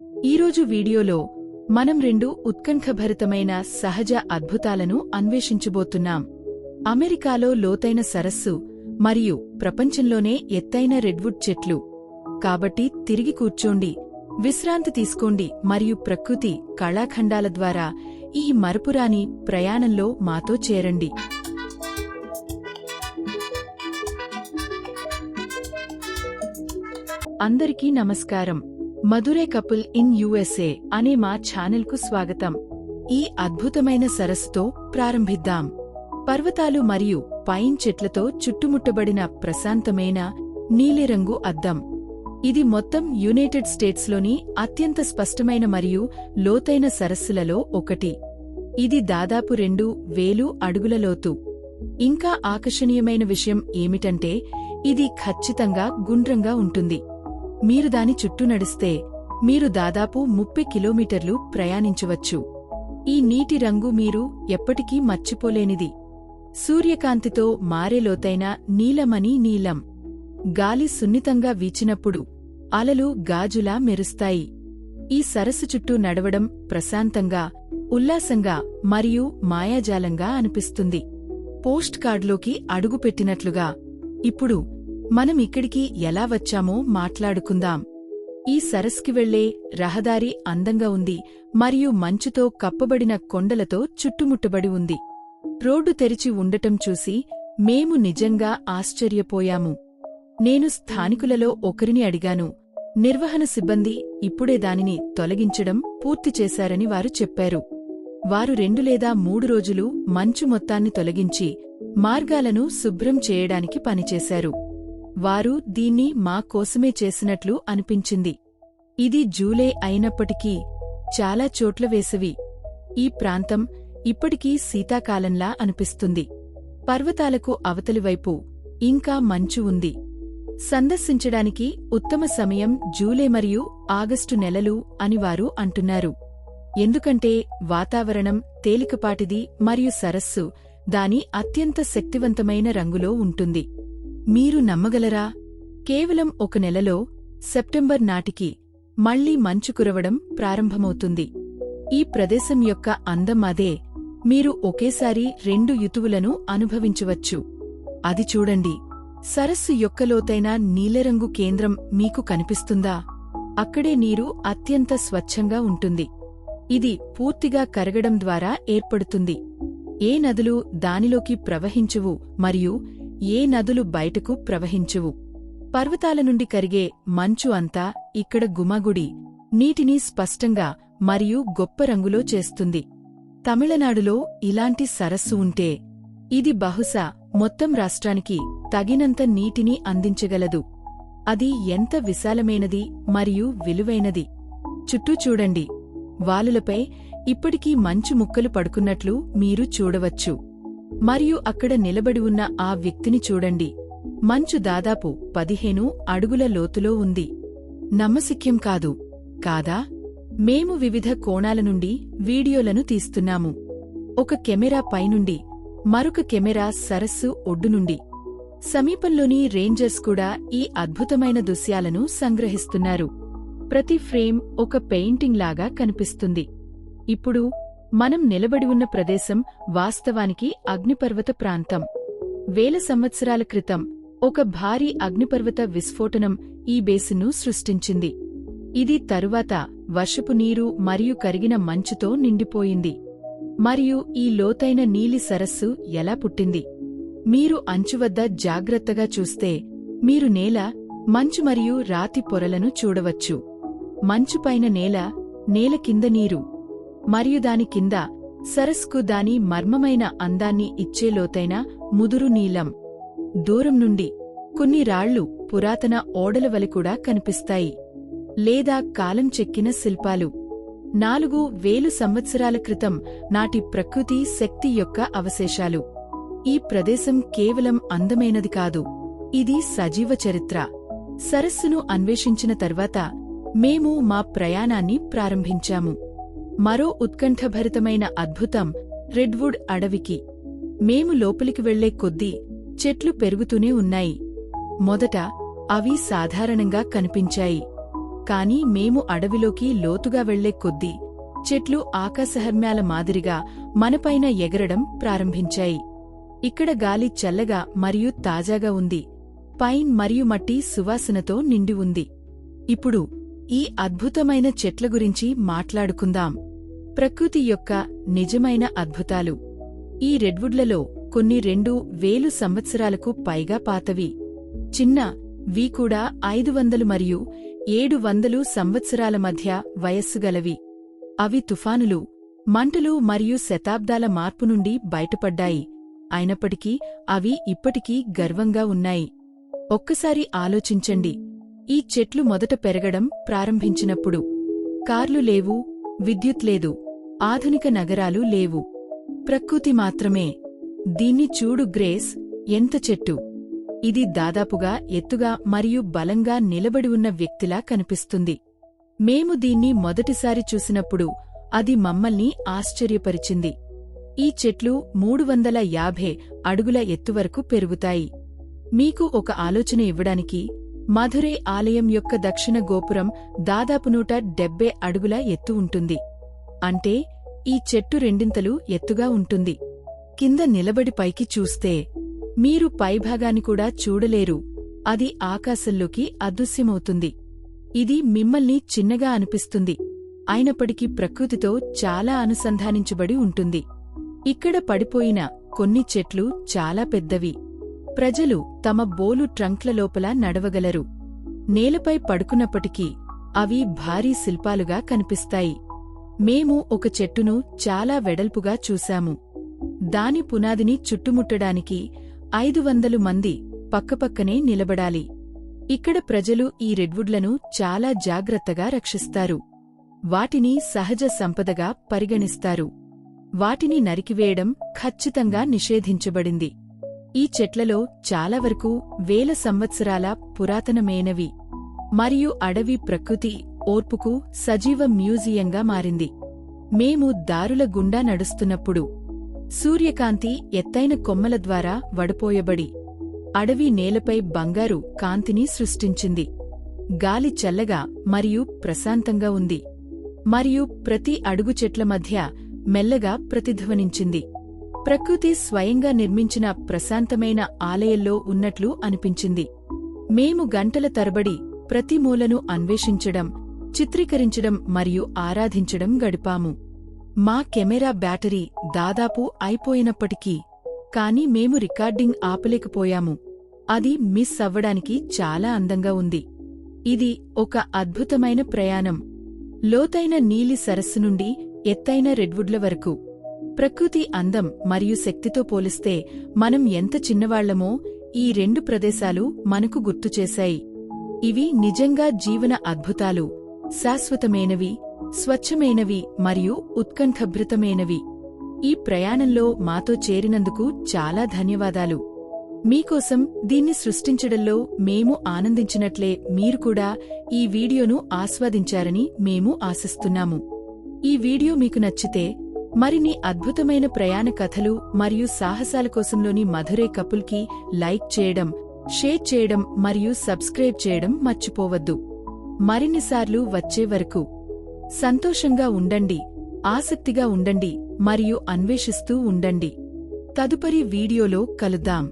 ఈరోజు వీడియోలో మనం రెండు ఉత్కంఠభరితమైన సహజ అద్భుతాలను అన్వేషించబోతున్నాం. అమెరికాలో లోతైన సరస్సు మరియు ప్రపంచంలోనే ఎత్తైన రెడ్వుడ్ చెట్లు. కాబట్టి తిరిగి కూర్చోండి విశ్రాంతి తీసుకోండి మరియు ప్రకృతి కళాఖండాల ద్వారా ఈ మరపురాని ప్రయాణంలో మాతో చేరండి. అందరికీ నమస్కారం. మధురే కపుల్ ఇన్ యుఎస్ఏ అనే మా ఛానల్కు స్వాగతం. ఈ అద్భుతమైన సరస్సుతో ప్రారంభిద్దాం. పర్వతాలు మరియు పైన్ చెట్లతో చుట్టుముట్టబడిన ప్రశాంతమైన నీలిరంగు అద్దం. ఇది మొత్తం యునైటెడ్ స్టేట్స్లోని అత్యంత స్పష్టమైన మరియు లోతైన సరస్సులలో ఒకటి. ఇది దాదాపు రెండు వేలు అడుగుల లోతు. ఇంకా ఆకర్షణీయమైన విషయం ఏమిటంటే ఇది ఖచ్చితంగా గుండ్రంగా ఉంటుంది. మీరు దాని చుట్టూ నడిస్తే మీరు దాదాపు ముప్పై కిలోమీటర్లు ప్రయాణించవచ్చు. ఈ నీటి రంగు మీరు ఎప్పటికీ మర్చిపోలేనిది. సూర్యకాంతితో మారే లోతైన నీలమని నీలం. గాలి సున్నితంగా వీచినప్పుడు అలలు గాజులా మెరుస్తాయి. ఈ సరస్సు చుట్టూ నడవడం ప్రశాంతంగా ఉల్లాసంగా మరియు మాయాజాలంగా అనిపిస్తుంది. పోస్ట్ కార్డులోకి అడుగుపెట్టినట్లుగా. ఇప్పుడు మనం ఇక్కడికి ఎలా వచ్చామో మాట్లాడుకుందాం. ఈ సరస్కి వెళ్ళే రహదారి అందంగా ఉంది మరియు మంచుతో కప్పబడిన కొండలతో చుట్టుముట్టబడి ఉంది. రోడ్డు తెరిచి ఉండటం చూసి మేము నిజంగా ఆశ్చర్యపోయాము. నేను స్థానికులలో ఒకరిని అడిగాను నిర్వహణ సిబ్బంది ఇప్పుడే దానిని తొలగించడం పూర్తి చేశారని వారు చెప్పారు. వారు రెండు లేదా మూడు రోజులు మంచు మొత్తాన్ని తొలగించి మార్గాలను శుభ్రం చేయడానికి పనిచేశారు. వారు దీన్ని మా కోసమే చేసినట్లు అనిపించింది. ఇది జూలై అయినప్పటికీ చాలా చోట్ల వేసవి. ఈ ప్రాంతం ఇప్పటికీ శీతాకాలంలా అనిపిస్తుంది. పర్వతాలకు అవతలివైపు ఇంకా మంచు ఉంది. సందర్శించడానికి ఉత్తమ సమయం జూలై మరియు ఆగస్టు నెలలు అని వారు అంటున్నారు. ఎందుకంటే వాతావరణం తేలికపాటిది మరియు సరస్సు దాని అత్యంత శక్తివంతమైన రంగులో ఉంటుంది. మీరు నమ్మగలరా? కేవలం ఒక నెలలో సెప్టెంబర్ నాటికి మళ్ళీ మంచు కురవడం ప్రారంభమవుతుంది. ఈ ప్రదేశం యొక్క అందం అదే. మీరు ఒకేసారి రెండు యుతువులను అనుభవించవచ్చు. అది చూడండి. సరస్సు యొక్క లోతైన నీలరంగు కేంద్రం మీకు కనిపిస్తుందా? అక్కడే నీరు అత్యంత స్వచ్ఛంగా ఉంటుంది. ఇది పూర్తిగా కరగడం ద్వారా ఏర్పడుతుంది. ఏ నదులు దానిలోకి ప్రవహించువు మరియు ఏ నదులు బయటకు ప్రవహించువు? పర్వతాల నుండి కరిగే మంచు అంతా ఇక్కడ గుమగుడి నీటిని స్పష్టంగా మరియు గొప్ప రంగులో చేస్తుంది. తమిళనాడులో ఇలాంటి సరస్సు ఉంటే ఇది బహుశా మొత్తం రాష్ట్రానికి తగినంత నీటిని అందించగలదు. అది ఎంత విశాలమైనది మరియు విలువైనది? చుట్టూ చూడండి. వాలులపై ఇప్పటికీ మంచు ముక్కలు పడుకున్నట్లు మీరు చూడవచ్చు. మరియు అక్కడ నిలబడి ఉన్న ఆ వ్యక్తిని చూడండి. మంచు దాదాపు పదిహేను అడుగుల లోతులో ఉంది. నమ్మశక్యం కాదు. కాదా? మేము వివిధ కోణాల నుండి వీడియోలను తీస్తున్నాము. ఒక కెమెరా పైనుండి మరొక కెమెరా సరస్సు ఒడ్డు నుండి. సమీపంలోని రేంజర్స్ కూడా ఈ అద్భుతమైన దృశ్యాలను సంగ్రహిస్తున్నారు. ప్రతి ఫ్రేమ్ ఒక పెయింటింగ్ లాగా కనిపిస్తుంది. ఇప్పుడు మనం నిలబడి ఉన్న ప్రదేశం వాస్తవానికి అగ్నిపర్వత ప్రాంతం. వేల సంవత్సరాల క్రితం ఒక భారీ అగ్నిపర్వత విస్ఫోటనం ఈ బేసిన్ను సృష్టించింది. ఇది తరువాత వర్షపు నీరు మరియు కరిగిన మంచుతో నిండిపోయింది. మరియు ఈ లోతైన నీలి సరస్సు ఎలా పుట్టింది? మీరు అంచువద్ద జాగ్రత్తగా చూస్తే మీరు నేల మంచు మరియు రాతి పొరలను చూడవచ్చు. మంచుపైన నేల నేల కింద నీరు. మరియు దాని కింద సరస్కు దాని మర్మమైన అందాన్ని ఇచ్చే లోతైన ముదురు నీలం దూరం నుండి కొన్ని రాళ్ళు పురాతన ఓడల వలె కూడా కనిపిస్తాయి లేదా కాలం చెక్కిన శిల్పాలు. నాలుగు వేలు సంవత్సరాల క్రితం నాటి ప్రకృతి శక్తి యొక్క అవశేషాలు. ఈ ప్రదేశం కేవలం అందమైనది కాదు ఇది సజీవ చరిత్ర. సరస్సును అన్వేషించిన తర్వాత మేము మా ప్రయాణాన్ని ప్రారంభించాము. మరో ఉత్కంఠభరితమైన అద్భుతం రెడ్వుడ్ అడవికి. మేము లోపలికి వెళ్ళే కొద్దీ చెట్లు పెరుగుతూనే ఉన్నాయి. మొదట అవి సాధారణంగా కనిపించాయి. కాని మేము అడవిలోకి లోతుగా వెళ్ళే కొద్దీ చెట్లు ఆకాశహర్మ్యాల మాదిరిగా మనపైన ఎగరడం ప్రారంభించాయి. ఇక్కడ గాలి చల్లగా మరియు తాజాగా ఉంది. పైన్ మరియు మట్టి సువాసనతో నిండి ఉంది. ఇప్పుడు ఈ అద్భుతమైన చెట్ల గురించి మాట్లాడుకుందాం. ప్రకృతి యొక్క నిజమైన అద్భుతాలు. ఈ రెడ్వుడ్లలో కొన్ని రెండు వేలు సంవత్సరాలకు పైగా పాతవి. చిన్న వి కూడా ఐదు వందలు మరియు ఏడు వందలు సంవత్సరాల మధ్య వయస్సుగలవి అవి తుఫానులు మంటలు మరియు శతాబ్దాల మార్పు నుండి బయటపడ్డాయి. అయినప్పటికీ అవి ఇప్పటికీ గర్వంగా ఉన్నాయి. ఒక్కసారి ఆలోచించండి. ఈ చెట్లు మొదట పెరగడం ప్రారంభించినప్పుడు. కార్లు లేవు విద్యుత్ లేదు. ఆధునిక నగరాలు లేవు. ప్రకృతి మాత్రమే. దీన్ని చూడు గ్రేస్ ఎంత చెట్టు. ఇది దాదాపుగా ఎత్తుగా మరియు బలంగా నిలబడి ఉన్న వ్యక్తిలా కనిపిస్తుంది. మేము దీన్ని మొదటిసారి చూసినప్పుడు అది మమ్మల్ని ఆశ్చర్యపరిచింది. ఈ చెట్లు మూడు వందల యాభై అడుగుల ఎత్తువరకు పెరుగుతాయి. మీకు ఒక ఆలోచన ఇవ్వడానికి మధురై ఆలయం యొక్క దక్షిణ గోపురం దాదాపు నూట డెబ్బై అడుగుల ఎత్తు ఉంటుంది. అంటే ఈ చెట్టు రెండింతలు ఎత్తుగా ఉంటుంది. కింద నిలబడి పైకి చూస్తే మీరు పైభాగాన్ని కూడా చూడలేరు. అది ఆకాశంలోకి అదృశ్యమవుతుంది. ఇది మిమ్మల్ని చిన్నగా అనిపిస్తుంది. అయినప్పటికీ ప్రకృతితో చాలా అనుసంధానించబడి ఉంటుంది. ఇక్కడ పడిపోయిన కొన్ని చెట్లు చాలా పెద్దవి. ప్రజలు తమ బోలు ట్రంక్ల లోపల నడవగలరు. నేలపై పడుకున్నప్పటికీ అవి భారీ శిల్పాలుగా కనిపిస్తాయి. మేము ఒక చెట్టును చాలా వెడల్పుగా చూశాము. దాని పునాదిని చుట్టుముట్టడానికి ఐదు వందలు మంది పక్కపక్కనే నిలబడాలి. ఇక్కడ ప్రజలు ఈ రెడ్వుడ్లను చాలా జాగ్రత్తగా రక్షిస్తారు. వాటిని సహజ సంపదగా పరిగణిస్తారు. వాటిని నరికివేయడం ఖచ్చితంగా నిషేధించబడింది. ఈ చెట్లలో చాలా వరకు వేల సంవత్సరాల పురాతనమైనవి. మరియు అడవి ప్రకృతి ఓర్పుకు సజీవ మ్యూజియంగా మారింది. మేము దారుల గుండా నడుస్తున్నప్పుడు సూర్యకాంతి ఎత్తైన కొమ్మల ద్వారా వడపోయబడి అడవి నేలపై బంగారు కాంతిని సృష్టించింది. గాలి చల్లగా మరియు ప్రశాంతంగా ఉంది. మరియు ప్రతి అడుగు చెట్ల మధ్య మెల్లగా ప్రతిధ్వనించింది. ప్రకృతి స్వయంగా నిర్మించిన ప్రశాంతమైన ఆలయంలో ఉన్నట్లు అనిపించింది. మేము గంటల తరబడి ప్రతి మూలను అన్వేషించడం చిత్రీకరించడం మరియు ఆరాధించడం గడిపాము. మా కెమెరా బ్యాటరీ దాదాపు అయిపోయినప్పటికీ కాని మేము రికార్డింగ్ ఆపలేకపోయాము. అది మిస్ అవ్వడానికి చాలా అందంగా ఉంది. ఇది ఒక అద్భుతమైన ప్రయాణం. లోతైన నీలి సరస్సు నుండి ఎత్తైన రెడ్వుడ్ల వరకు. ప్రకృతి అందం మరియు శక్తితో పోలిస్తే మనం ఎంత చిన్నవాళ్ళమో ఈ రెండు ప్రదేశాలు మనకు గుర్తుచేశాయి ఇవి నిజంగా జీవన అద్భుతాలు. శాశ్వతమైనవి స్వచ్ఛమైనవి మరియు ఉత్కంఠభృతమైనవి ఈ ప్రయాణంలో మాతో చేరినందుకు చాలా ధన్యవాదాలు. మీకోసం దీన్ని సృష్టించడంలో మేము ఆనందించినట్లే మీరు కూడా ఈ వీడియోను ఆస్వాదించారని మేము ఆశిస్తున్నాము. ఈ వీడియో మీకు నచ్చితే మరిన్ని అద్భుతమైన ప్రయాణ కథలు మరియు సాహసాల కోసంలోని మధురే కపుల్కి లైక్ చేయడం షేర్ చేయడం మరియు సబ్స్క్రైబ్ చేయడం మర్చిపోవద్దు. మరిన్నిసార్లు వచ్చే వరకు సంతోషంగా ఉండండి ఆసక్తిగా ఉండండి మరియు అన్వేషిస్తూ ఉండండి. తదుపరి వీడియోలో కలుద్దాం.